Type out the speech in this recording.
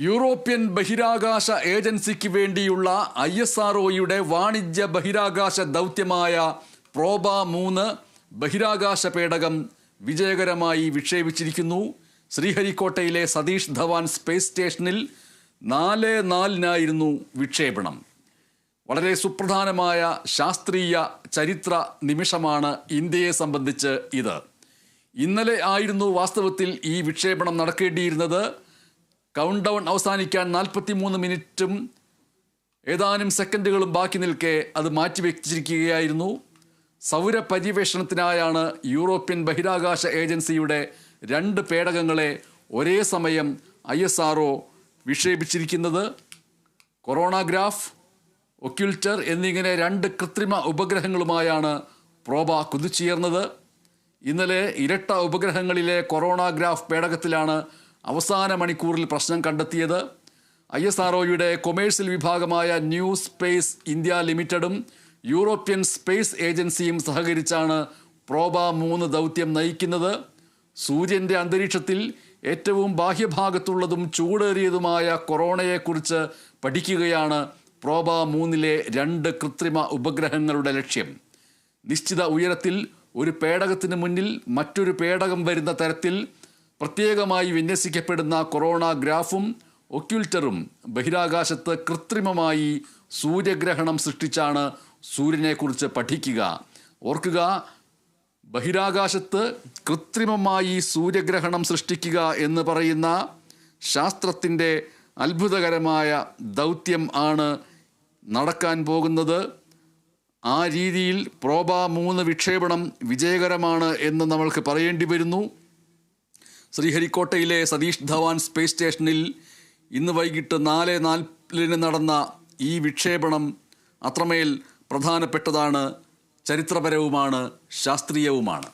European ബഹിരാകാശ ഏജൻസിക്ക് വേണ്ടിയുള്ള ഐ എസ് ആർ വാണിജ്യ ബഹിരാകാശ ദൗത്യമായ പ്രോബ മൂന്ന് ബഹിരാകാശ പേടകം വിജയകരമായി വിക്ഷേപിച്ചിരിക്കുന്നു. ശ്രീഹരിക്കോട്ടയിലെ സതീഷ് ധവാൻ സ്പേസ് സ്റ്റേഷനിൽ നാല് നാലിനായിരുന്നു വിക്ഷേപണം. വളരെ സുപ്രധാനമായ ശാസ്ത്രീയ ചരിത്ര നിമിഷമാണ് ഇന്ത്യയെ സംബന്ധിച്ച് ഇത്. ഇന്നലെ ആയിരുന്നു വാസ്തവത്തിൽ ഈ വിക്ഷേപണം നടക്കേണ്ടിയിരുന്നത്. കൗണ്ട് ഡൗൺ അവസാനിക്കാൻ നാൽപ്പത്തി മൂന്ന് മിനിറ്റും ഏതാനും സെക്കൻഡുകളും ബാക്കി നിൽക്കെ അത് മാറ്റിവെച്ചിരിക്കുകയായിരുന്നു സൗര പര്യവേഷണത്തിനായാണ് യൂറോപ്യൻ ബഹിരാകാശ ഏജൻസിയുടെ രണ്ട് പേടകങ്ങളെ ഒരേ സമയം ഐ എസ് ആർ വിക്ഷേപിച്ചിരിക്കുന്നത്. കൊറോണഗ്രാഫ് ഒക്യുൽച്ചർ എന്നിങ്ങനെ രണ്ട് കൃത്രിമ ഉപഗ്രഹങ്ങളുമായാണ് പ്രോബ കുതിച്ചുയർന്നത്. ഇന്നലെ ഇരട്ട ഉപഗ്രഹങ്ങളിലെ കൊറോണഗ്രാഫ് പേടകത്തിലാണ് അവസാന മണിക്കൂറിൽ പ്രശ്നം കണ്ടെത്തിയത്. ഐ എസ് ആർ കൊമേഴ്സ്യൽ വിഭാഗമായ ന്യൂ സ്പേസ് ഇന്ത്യ ലിമിറ്റഡും യൂറോപ്യൻ സ്പേസ് ഏജൻസിയും സഹകരിച്ചാണ് പ്രോബ മൂന്ന് ദൗത്യം നയിക്കുന്നത്. സൂര്യന്റെ അന്തരീക്ഷത്തിൽ ഏറ്റവും ബാഹ്യഭാഗത്തുള്ളതും ചൂടേറിയതുമായ കൊറോണയെക്കുറിച്ച് പഠിക്കുകയാണ് പ്രോബ മൂന്നിലെ രണ്ട് കൃത്രിമ ഉപഗ്രഹങ്ങളുടെ ലക്ഷ്യം. നിശ്ചിത ഉയരത്തിൽ ഒരു പേടകത്തിന് മുന്നിൽ മറ്റൊരു പേടകം വരുന്ന തരത്തിൽ പ്രത്യേകമായി വിന്യസിക്കപ്പെടുന്ന കൊറോണ ഗ്രാഫും ഒക്യുൽറ്ററും ബഹിരാകാശത്ത് കൃത്രിമമായി സൂര്യഗ്രഹണം സൃഷ്ടിച്ചാണ് സൂര്യനെക്കുറിച്ച് പഠിക്കുക. ഓർക്കുക ബഹിരാകാശത്ത് കൃത്രിമമായി സൂര്യഗ്രഹണം സൃഷ്ടിക്കുക എന്ന് പറയുന്ന ശാസ്ത്രത്തിന്റെ അത്ഭുതകരമായ ദൗത്യം ആണ് നടക്കാൻ പോകുന്നത്. ആ രീതിയിൽ പ്രോബ മൂന്ന് വിക്ഷേപണം വിജയകരമാണ് എന്ന് നമ്മൾക്ക് പറയേണ്ടി വരുന്നു. ശ്രീഹരിക്കോട്ടയിലെ സതീഷ് ധവാൻ സ്പേസ് സ്റ്റേഷനിൽ ഇന്ന് വൈകിട്ട് നാല് നാലിന് നടന്ന ഈ വിക്ഷേപണം അത്രമേൽ പ്രധാനപ്പെട്ടതാണ് ചരിത്രപരവുമാണ് ശാസ്ത്രീയവുമാണ്.